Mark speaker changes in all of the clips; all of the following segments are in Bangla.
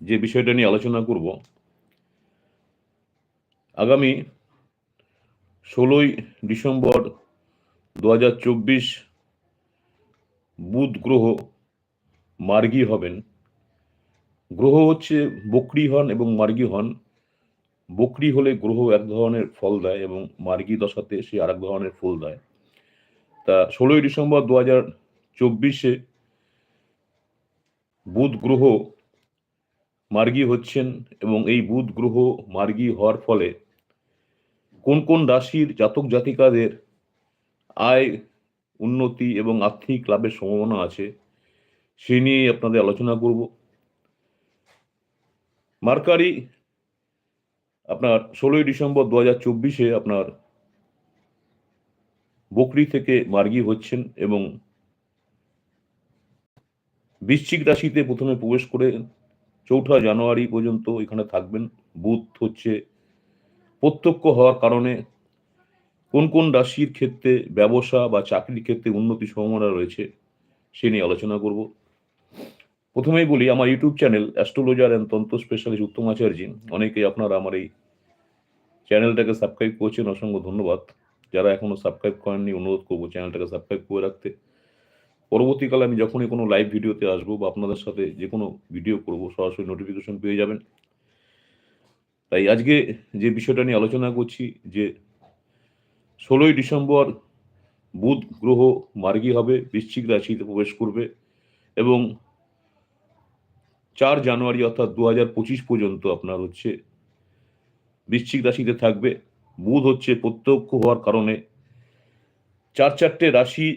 Speaker 1: যে বিষয়টা নিয়ে আলোচনা করব, আগামী ষোলোই ডিসেম্বর দু হাজার চব্বিশ বুধ গ্রহ মার্গী হবেন। গ্রহ হচ্ছে বকরি হন এবং মার্গী হন। বকরি হলে গ্রহ এক ধরনের ফল দেয় এবং মার্গী দশাতে সে আর এক ধরনের ফল দেয়। তা ষোলোই ডিসেম্বর দু হাজার চব্বিশে বুধ গ্রহ মার্গী হচ্ছেন এবং এই বুধ গ্রহ মার্গী হওয়ার ফলে কোন কোন রাশির জাতক জাতিকাদের আয়, উন্নতি এবং আর্থিক লাভের সম্ভাবনা আছে, সে নিয়ে আপনাদের আলোচনা করব। মার্কারি আপনার ষোলোই ডিসেম্বর দু হাজার চব্বিশে আপনার বকরি থেকে মার্গী হচ্ছেন এবং বৃশ্চিক রাশিতে প্রথমে প্রবেশ করে চৌঠা জানুয়ারি পর্যন্ত এখানে থাকবেন। বুধ হচ্ছে প্রত্যক্ষ হওয়ার কারণে কোন কোন রাশির ক্ষেত্রে ব্যবসা বা চাকরির ক্ষেত্রে উন্নতি সম্ভাবনা রয়েছে সে নিয়ে আলোচনা করব। প্রথমেই বলি, আমার YouTube channel astrologer and tantra specialist Uttam Acharya. অনেকেই আপনারা আমার এই চ্যানেলটাকে সাবস্ক্রাইব করছেন, অসংখ্য ধন্যবাদ। যারা এখনও সাবস্ক্রাইব করেননি, অনুরোধ করব চ্যানেলটাকে সাবস্ক্রাইব করে রাখতে। পরবর্তীকালে আমি যখনই কোনো লাইভ ভিডিওতে আসব বা আপনাদের সাথে যে কোনো ভিডিও করব, সরাসরি নোটিফিকেশন পেয়ে যাবেন। তাই আজকে যে বিষয়টা নিয়ে আলোচনা করছি, যে ষোলোই ডিসেম্বর বুধ গ্রহ মার্গী হবে, বৃশ্চিক রাশিতে প্রবেশ করবে এবং চার জানুয়ারি অর্থাৎ দু হাজার পঁচিশ পর্যন্ত আপনার হচ্ছে বৃশ্চিক রাশিতে থাকবে। বুধ হচ্ছে প্রত্যক্ষ হওয়ার কারণে চার চারটে রাশির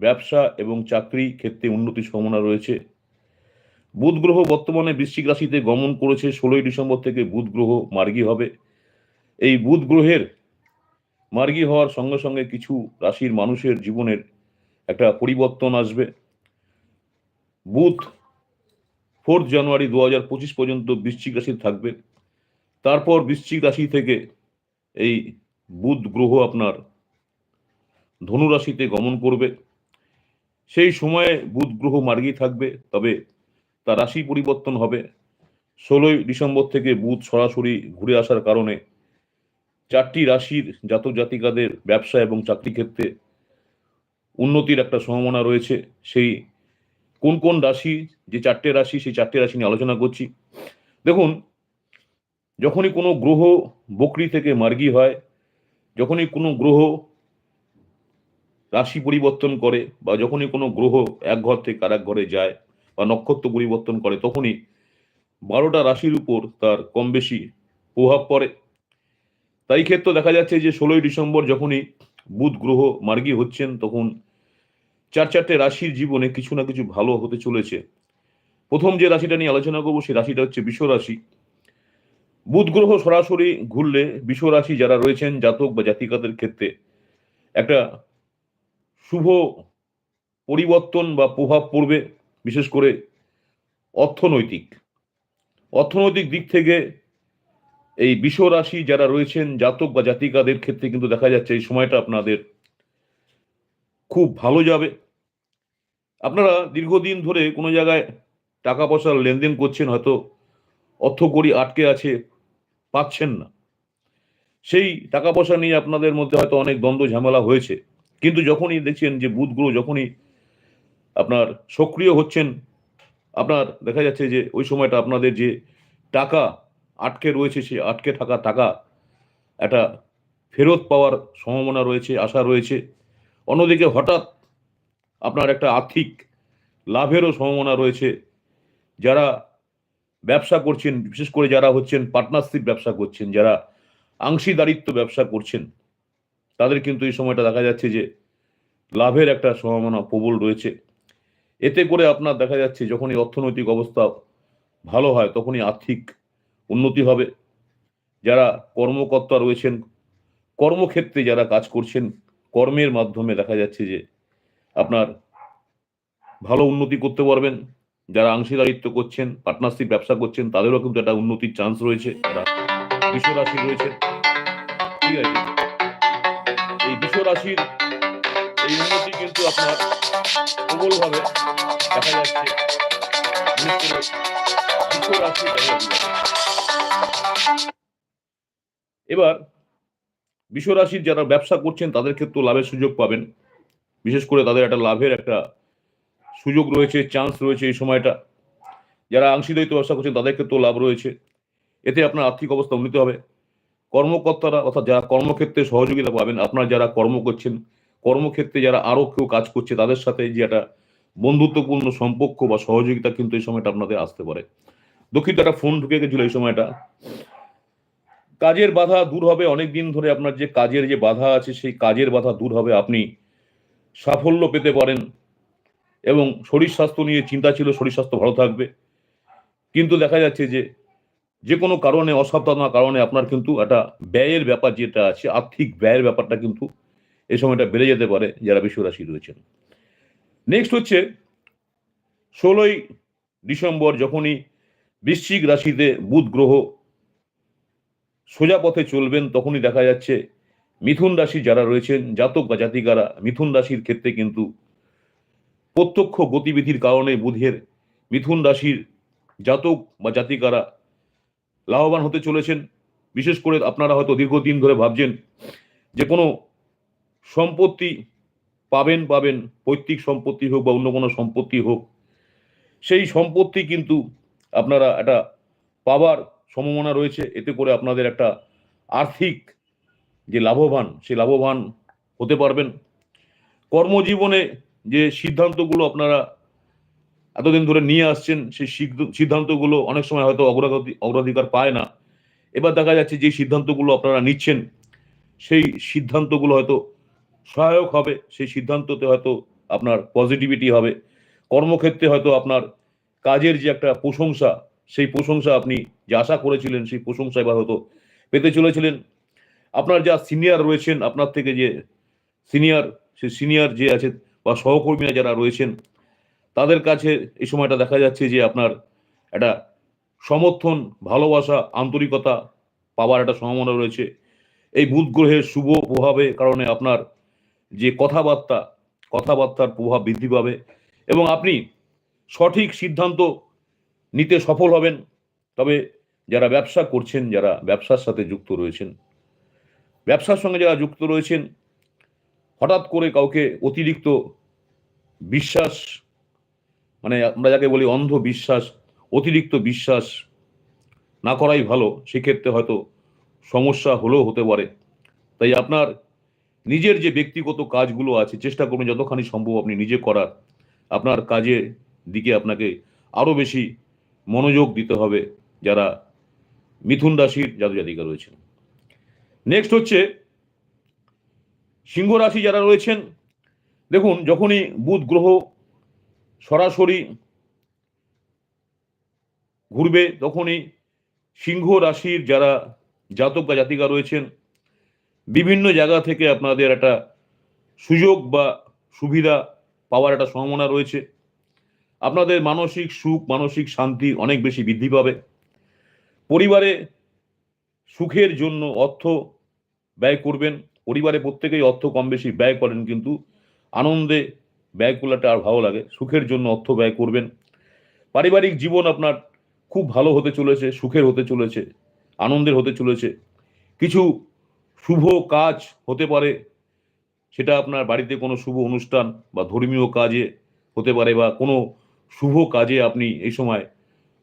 Speaker 1: ব্যবসা এবং চাকরি ক্ষেত্রে উন্নতির সম্ভাবনা রয়েছে। বুধ গ্রহ বর্তমানে বৃশ্চিক রাশিতে গমন করেছে, ষোলোই ডিসেম্বর থেকে বুধ গ্রহ মার্গী হবে। এই বুধ গ্রহের মার্গী হওয়ার সঙ্গে সঙ্গে কিছু রাশির মানুষের জীবনের একটা পরিবর্তন আসবে। বুধ ফোর্থ জানুয়ারি দু হাজার পঁচিশ পর্যন্ত বৃশ্চিক রাশি থাকবে। তারপর বৃশ্চিক রাশি থেকে এই বুধ গ্রহ আপনার ধনুরাশিতে গমন করবে। সেই সময়ে বুধ গ্রহ মার্গী থাকবে, তবে তার রাশি পরিবর্তন হবে। ষোলোই ডিসেম্বর থেকে বুধ সরাসরি ঘুরে আসার কারণে চারটি রাশির জাতক জাতিকাদের ব্যবসা এবং চাকরি ক্ষেত্রে উন্নতির একটা সম্ভাবনা রয়েছে। সেই কোন কোন রাশি, যে চারটে রাশি, সেই চারটে রাশি নিয়ে আলোচনা করছি। দেখুন, যখনই কোনো গ্রহ বকরি থেকে মার্গি হয়, যখনই কোনো গ্রহ রাশি পরিবর্তন করে বা যখনই কোনো গ্রহ এক ঘর থেকে আর ঘরে যায় বা নক্ষত্র পরিবর্তন করে, তখনই বারোটা রাশির উপর তার কম বেশি প্রভাব পড়ে। তাই ক্ষেত্রে দেখা যাচ্ছে যে, ষোলোই ডিসেম্বর যখনই বুধ গ্রহ মার্গী হচ্ছেন, তখন চার চারটে রাশির জীবনে কিছু না কিছু ভালো হতে চলেছে। প্রথম যে রাশিটা নিয়ে আলোচনা করব, সেই রাশিটা হচ্ছে বিশ্ব রাশি। বুধ গ্রহ সরাসরি ঘুরলে বিশ্ব রাশি যারা রয়েছেন, জাতক বা জাতিকাদের ক্ষেত্রে একটা শুভ পরিবর্তন বা প্রভাব পড়বে, বিশেষ করে অর্থনৈতিক। অর্থনৈতিক দিক থেকে এই রাশি যারা রয়েছেন, জাতক বা জাতিকাদের ক্ষেত্রে কিন্তু দেখা যাচ্ছে এই সময়টা আপনাদের খুব ভালো যাবে। আপনারা দীর্ঘদিন ধরে কোনো জায়গায় টাকা পয়সার লেনদেন করছেন, হয়তো অর্থকড়ি আটকে আছে, পাচ্ছেন না। সেই টাকা পয়সা নিয়ে আপনাদের মধ্যে হয়তো অনেক দ্বন্দ্ব ঝামেলা হয়েছে। কিন্তু যখনই দেখছেন যে গ্রহ যখনই আপনার সক্রিয় হচ্ছেন, আপনার দেখা যাচ্ছে যে ওই সময়টা আপনাদের যে টাকা আটকে রয়েছে, সে আটকে থাকা টাকা একটা ফেরত পাওয়ার সম্ভাবনা রয়েছে, আশা রয়েছে। অন্যদিকে হঠাৎ আপনার একটা আর্থিক লাভেরও সম্ভাবনা রয়েছে। যারা ব্যবসা করছেন, বিশেষ করে যারা হচ্ছেন পার্টনারশিপ ব্যবসা করছেন, যারা অংশীদারিত্ব ব্যবসা করছেন তাদের কিন্তু এই সময়টা দেখা যাচ্ছে যে লাভের একটা সম্ভাবনা প্রবল রয়েছে। এতে করে আপনার দেখা যাচ্ছে যখনই অর্থনৈতিক অবস্থা ভালো হয়, তখনই আর্থিক উন্নতি হবে। যারা কর্মকর্তা রয়েছেন, কর্মক্ষেত্রে যারা কাজ করছেন, কর্মের মাধ্যমে দেখা যাচ্ছে যে আপনার ভালো উন্নতি করতে পারবেন। যারা অংশীদারিত্ব করছেন, পার্টনারশিপ ব্যবসা করছেন, তাদেরও কিন্তু একটা উন্নতির চান্স রয়েছে। যারা বিশ্ব রাশি রয়েছে ঠিক আছে? রাশির এই উন্নতি কিন্তু আপনার প্রবলভাবে দেখা যাচ্ছে। এবার বিষ রাশির যারা ব্যবসা করছেন, তাদের ক্ষেত্রেও লাভের সুযোগ পাবেন। বিশেষ করে তাদের একটা লাভের একটা সুযোগ রয়েছে চান্স রয়েছে এই সময়টা। যারা আংশিদায়িত্ব ব্যবসা করছেন, তাদের ক্ষেত্রেও লাভ রয়েছে। এতে আপনার আর্থিক অবস্থা উন্নতি হবে। কর্মকর্তারা অর্থাৎ যারা কর্মক্ষেত্রে সহযোগিতা পাবেন, আপনারা যারা কর্ম করছেন, কর্মক্ষেত্রে যারা আরও কেউ কাজ করছে, তাদের সাথে যে একটা বন্ধুত্বপূর্ণ সম্পর্ক বা সহযোগিতা কিন্তু এই সময়টা আপনাদের আসতে পারে। দুঃখিত, একটা ফোন ঢুকে গেছিল এই সময়টা। কাজের বাধা দূর হবে অনেক দিন ধরে আপনার যে কাজের যে বাধা আছে, সেই কাজের বাধা দূর হবে, আপনি সাফল্য পেতে পারেন এবং শরীর স্বাস্থ্য নিয়ে চিন্তা ছিল, শরীর স্বাস্থ্য ভালো থাকবে। কিন্তু দেখা যাচ্ছে যে যে কোনো কারণে, অসাবধানতার কারণে আপনার কিন্তু একটা ব্যয়ের ব্যাপার যেটা আছে, আর্থিক ব্যয়ের ব্যাপারটা কিন্তু এই সময়টা বেড়ে যেতে পারে যারা বিশ্বরাশি রয়েছেন। নেক্সট হচ্ছে ষোলোই ডিসেম্বর যখনই বৃশ্চিক রাশিতে বুধ গ্রহ সোজা পথে চলবেন, তখনই দেখা যাচ্ছে মিথুন রাশি যারা রয়েছেন, জাতক বা জাতিকারা মিথুন রাশির ক্ষেত্রে কিন্তু প্রত্যক্ষ গতিবিধির কারণে বুধের মিথুন রাশির জাতক বা জাতিকারা লাভবান হতে চলেছেন। বিশেষ করে আপনারা হয়তো দীর্ঘদিন ধরে ভাবছেন যে কোনো সম্পত্তি পাবেন পাবেন, পৈতৃক সম্পত্তি হোক বা অন্য কোনো সম্পত্তি হোক, সেই সম্পত্তি কিন্তু আপনারা একটা পাবার সম্ভাবনা রয়েছে। এতে করে আপনাদের একটা আর্থিক যে লাভবান সেই লাভবান হতে পারবেন। কর্মজীবনে যে সিদ্ধান্তগুলো আপনারা এতদিন ধরে নিয়ে আসছেন, সেই সিদ্ধ- সিদ্ধান্তগুলো অনেক সময় হয়তো অগ্রগতি অগ্রাধিকার পায় না। এবার দেখা যাচ্ছে যে সিদ্ধান্তগুলো আপনারা নিচ্ছেন, সেই সিদ্ধান্তগুলো হয়তো সহায়ক হবে, সেই সিদ্ধান্ততে হয়তো আপনার পজিটিভিটি হবে। কর্মক্ষেত্রে হয়তো আপনার কাজের যে একটা প্রশংসা, সেই প্রশংসা আপনি যে আশা করেছিলেন, সেই প্রশংসা এবার হয়তো পেতে চলেছিলেন। আপনার যা সিনিয়র রয়েছেন, আপনার থেকে যে সিনিয়র সে সিনিয়র যে আছে বা সহকর্মীরা যারা রয়েছেন তাদের কাছে এই সময়টা দেখা যাচ্ছে যে আপনার একটা সমর্থন, ভালোবাসা, আন্তরিকতা পাওয়ার একটা সম্ভাবনা রয়েছে। এই বুধ গ্রহের শুভ প্রভাবে কারণে আপনার যে কথাবার্তা, কথাবার্তার প্রভাব বৃদ্ধি পাবে এবং আপনি সঠিক সিদ্ধান্ত নিতে সফল হবেন। তবে যারা ব্যবসা করছেন, যারা ব্যবসার সাথে যুক্ত রয়েছেন, ব্যবসার সঙ্গে যারা যুক্ত রয়েছেন, হঠাৎ করে কাউকে অতিরিক্ত বিশ্বাস মানে আমরা যাকে বলি অন্ধ বিশ্বাস, অতিরিক্ত বিশ্বাস না করাই ভালো, সেক্ষেত্রে হয়তো সমস্যা হলেও হতে পারে। তাই আপনার নিজের যে ব্যক্তিগত কাজগুলো আছে, চেষ্টা করবেন যতখানি সম্ভব আপনি নিজে করার। আপনার কাজের দিকে আপনাকে আরও বেশি মনোযোগ দিতে হবে যারা মিথুন রাশির জাতক জাতিকা রয়েছেন। নেক্সট হচ্ছে সিংহ রাশি যারা রয়েছেন, দেখুন যখনই বুধ গ্রহ সরাসরি ঘুরবে তখনই সিংহ রাশির যারা জাতক বা জাতিকা রয়েছেন, বিভিন্ন জায়গা থেকে আপনাদের একটা সুযোগ বা সুবিধা পাওয়ার একটা সম্ভাবনা রয়েছে। আপনাদের মানসিক সুখ, মানসিক শান্তি অনেক বেশি বৃদ্ধি পাবে। পরিবারে সুখের জন্য অর্থ ব্যয় করবেন। পরিবারে প্রত্যেকেই অর্থ কম বেশি ব্যয় করেন, কিন্তু আনন্দে ব্যয় করলেটা আর ভালো লাগে। সুখের জন্য অর্থ ব্যয় করবেন। পারিবারিক জীবন আপনার খুব ভালো হতে চলেছে, সুখের হতে চলেছে, আনন্দের হতে চলেছে। কিছু শুভ কাজ হতে পারে, সেটা আপনার বাড়িতে কোনো শুভ অনুষ্ঠান বা ধর্মীয় কাজে হতে পারে বা কোনো শুভ কাজে আপনি এই সময়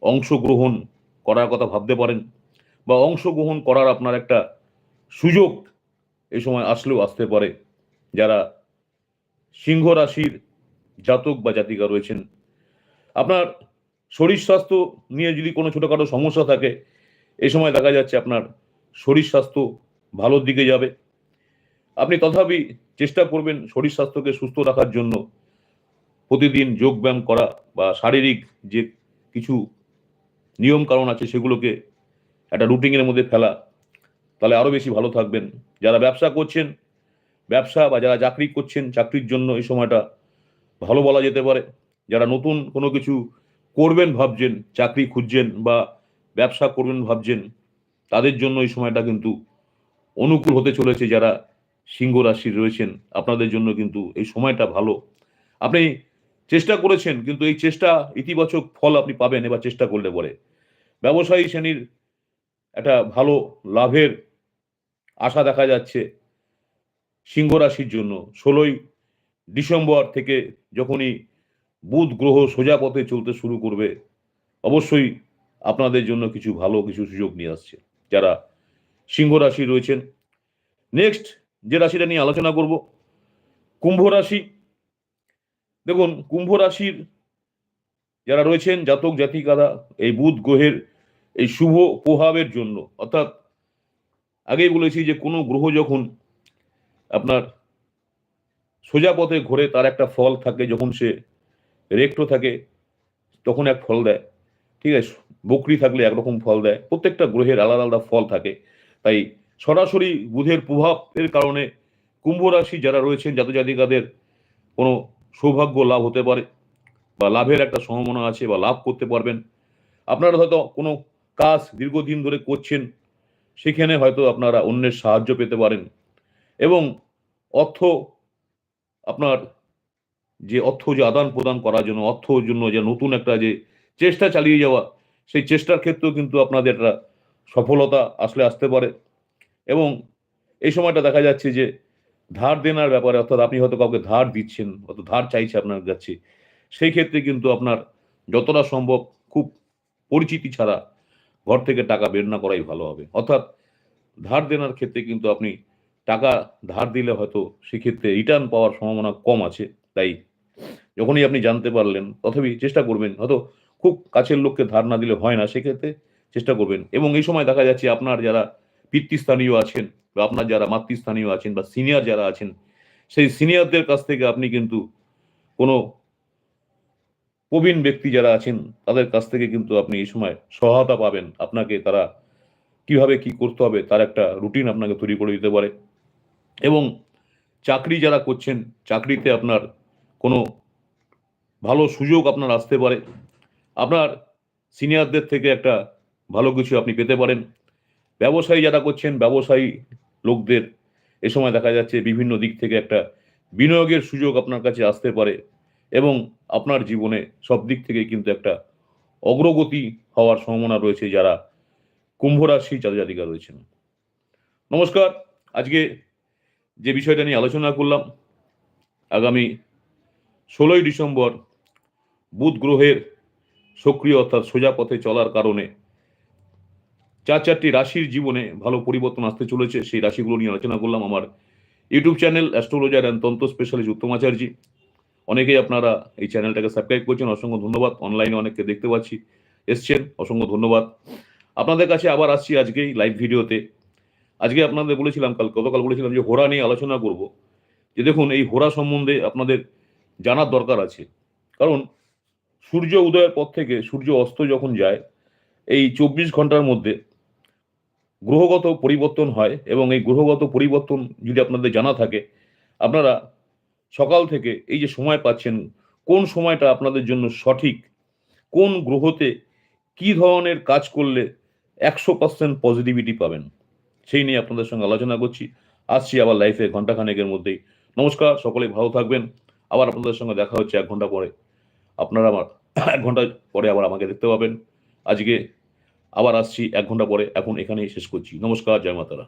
Speaker 1: অংশগ্রহণ করার কথা ভাবতে পারেন বা অংশগ্রহণ করার আপনার একটা সুযোগ এই সময় আসলেও আসতে পারে। যারা সিংহ রাশির জাতক বা জাতিকা রয়েছেন। আপনার শরীর স্বাস্থ্য নিয়ে যদি কোনো ছোটোখাটো সমস্যা থাকে এই সময় দেখা যাচ্ছে আপনার শরীর স্বাস্থ্য ভালোর দিকে যাবে। আপনি তথাপি চেষ্টা করবেন শরীর স্বাস্থ্যকে সুস্থ রাখার জন্য প্রতিদিন যোগব্যায়াম করা বা শারীরিক যে কিছু নিয়ম কারণ আছে, সেগুলোকে একটা রুটিনের মধ্যে ফেলা। তাহলে আরও বেশি ভালো থাকবেন। যারা ব্যবসা করছেন ব্যবসা বা যারা চাকরি করছেন, চাকরির জন্য এই সময়টা ভালো বলা যেতে পারে। যারা নতুন কোনো কিছু করবেন ভাবছেন, চাকরি খুঁজছেন বা ব্যবসা করবেন ভাবছেন, তাদের জন্য এই সময়টা কিন্তু অনুকূল হতে চলেছে যারা সিংহ রাশির রয়েছেন। আপনাদের জন্য কিন্তু এই সময়টা ভালো। আপনি চেষ্টা করেছেন, কিন্তু এই চেষ্টা, ইতিবাচক ফল আপনি পাবেন, এবার চেষ্টা করলে পরে। ব্যবসায়ী শ্রেণির একটা ভালো লাভের আশা দেখা যাচ্ছে। সিংহ রাশির জন্য ষোলোই ডিসেম্বর থেকে যখনই বুধ গ্রহ সোজা পথে চলতে শুরু করবে, অবশ্যই আপনাদের জন্য কিছু ভালো কিছু সুযোগ নিয়ে আসছে। যারা সিংহ রাশি রয়েছেন নেক্সট যে রাশিটা নিয়ে আলোচনা করব, কুম্ভ রাশি। দেখুন, কুম্ভ রাশির যারা রয়েছেন, জাতক, জাতিকারা, এই বুধ গ্রহের এই শুভ প্রভাবের জন্য, অর্থাৎ আগেই বলেছি যে কোনো গ্রহ যখন আপনার সোজা পথে ঘোরে তার একটা ফল থাকে, যখন সে রেক্টো থাকে, তখন এক ফল দেয়। ঠিক আছে, বকরি থাকলে একরকম ফল দেয়। প্রত্যেকটা গ্রহের আলাদা আলাদা ফল থাকে। তাই সরাসরি বুধের প্রভাবের কারণে কুম্ভ রাশি যারা রয়েছেন জাতক জাতিকাদের কোনো সৌভাগ্য লাভ হতে পারে বা লাভের একটা সম্ভাবনা আছে বা লাভ করতে পারবেন। আপনারা হয়তো কোনো কাজ দীর্ঘদিন ধরে করছেন, সেখানে হয়তো আপনারা অন্যের সাহায্য পেতে পারেন। এবং অর্থ আপনার যে অর্থ যে আদান প্রদান করার জন্য অর্থর জন্য যে নতুন একটা যে চেষ্টা চালিয়ে যাওয়া, সেই চেষ্টার ক্ষেত্রেও কিন্তু আপনাদের একটা সফলতা আসলে আসতে পারে। এবং এই সময়টা দেখা যাচ্ছে যে ধার দেনার ব্যাপারে, অর্থাৎ আপনি হয়তো কাউকে ধার দিচ্ছেন অত ধার চাইছে আপনার কাছে, সেই ক্ষেত্রে কিন্তু আপনার যতটা সম্ভব খুব পরিচিতি ছাড়া ঘর থেকে টাকা বের না করাই ভালো হবে। অর্থাৎ ধার দেনার ক্ষেত্রে কিন্তু আপনি টাকা ধার দিলে হয়তো সেক্ষেত্রে রিটার্ন পাওয়ার সম্ভাবনা কম আছে। তাই যখনই আপনি জানতে পারলেন, তথাপি চেষ্টা করবেন। হয়তো খুব কাছের লোককে ধার না দিলে হয় না, সেক্ষেত্রে চেষ্টা করবেন। এবং এই সময় দেখা যাচ্ছে আপনার যারা পিতৃস্থানীয় আছেন বা আপনার যারা মাতৃস্থানীয় আছেন বা সিনিয়র যারা আছেন, সেই সিনিয়রদের কাছ থেকে আপনি কিন্তু কোনো প্রবীণ ব্যক্তি যারা আছেন, তাদের কাছ থেকে কিন্তু আপনি এই সময় সহায়তা পাবেন। আপনাকে তারা কীভাবে কি করতে হবে, তার একটা রুটিন আপনাকে তৈরি করে দিতে পারে। এবং চাকরি যারা করছেন, চাকরিতে আপনার কোনো ভালো সুযোগ আপনার আসতে পারে। আপনার সিনিয়রদের থেকে একটা ভালো কিছু আপনি পেতে পারেন। ব্যবসায়ী যারা করছেন, ব্যবসায়ী লোকদের এ সময় দেখা যাচ্ছে বিভিন্ন দিক থেকে একটা বিনিয়োগের সুযোগ আপনার কাছে আসতে পারে এবং আপনার জীবনে সব দিক থেকে কিন্তু একটা অগ্রগতি হওয়ার সম্ভাবনা রয়েছে যারা কুম্ভ রাশি জাতিকা রয়েছেন। নমস্কার, আজকে যে বিষয়টা নিয়ে আলোচনা করলাম, আগামী ষোলোই ডিসেম্বর বুধ গ্রহের সক্রিয় অর্থাৎ সোজা পথে চলার কারণে চার চারটি রাশির জীবনে ভালো পরিবর্তন আসতে চলেছে, সেই রাশিগুলো নিয়ে আলোচনা করলাম আমার YouTube channel astrologer and tantra specialist Uttam Acharya. অনেকেই আপনারা এই চ্যানেলটাকে সাবস্ক্রাইব করছেন, অসংখ্য ধন্যবাদ। অনলাইনে অনেককে দেখতে পাচ্ছি, এসছেন, অসংখ্য ধন্যবাদ। আপনাদের কাছে আবার আসছি আজকেই লাইভ ভিডিওতে। আজকে আপনাদের বলেছিলাম, কাল গতকাল বলেছিলাম যে হোরা নিয়ে আলোচনা করব। যে দেখুন, এই হোরা সম্বন্ধে আপনাদের জানার দরকার আছে। কারণ সূর্য উদয়ের পর থেকে সূর্য অস্ত যখন যায়, এই চব্বিশ ঘণ্টার মধ্যে গ্রহগত পরিবর্তন হয় এবং এই গ্রহগত পরিবর্তন যদি আপনাদের জানা থাকে, আপনারা সকাল থেকে এই যে সময় পাচ্ছেন, কোন সময়টা আপনাদের জন্য সঠিক, কোন গ্রহতে কি ধরনের কাজ করলে একশো পার্সেন্ট পজিটিভিটি পাবেন? সেই নিয়ে আপনাদের সঙ্গে আলোচনা করছি। আসছি আবার লাইফে ঘন্টাখানেকের মধ্যেই। নমস্কার, সকলেই ভালো থাকবেন। আবার আপনাদের সঙ্গে দেখা হচ্ছে এক ঘণ্টা পরে। আপনারা আমার এক ঘণ্টা পরে আবার আমাকে দেখতে পাবেন। আজকে আবার আসছি এক ঘণ্টা পরে। এখন এখানেই শেষ করছি। নমস্কার, জয় মাতারা।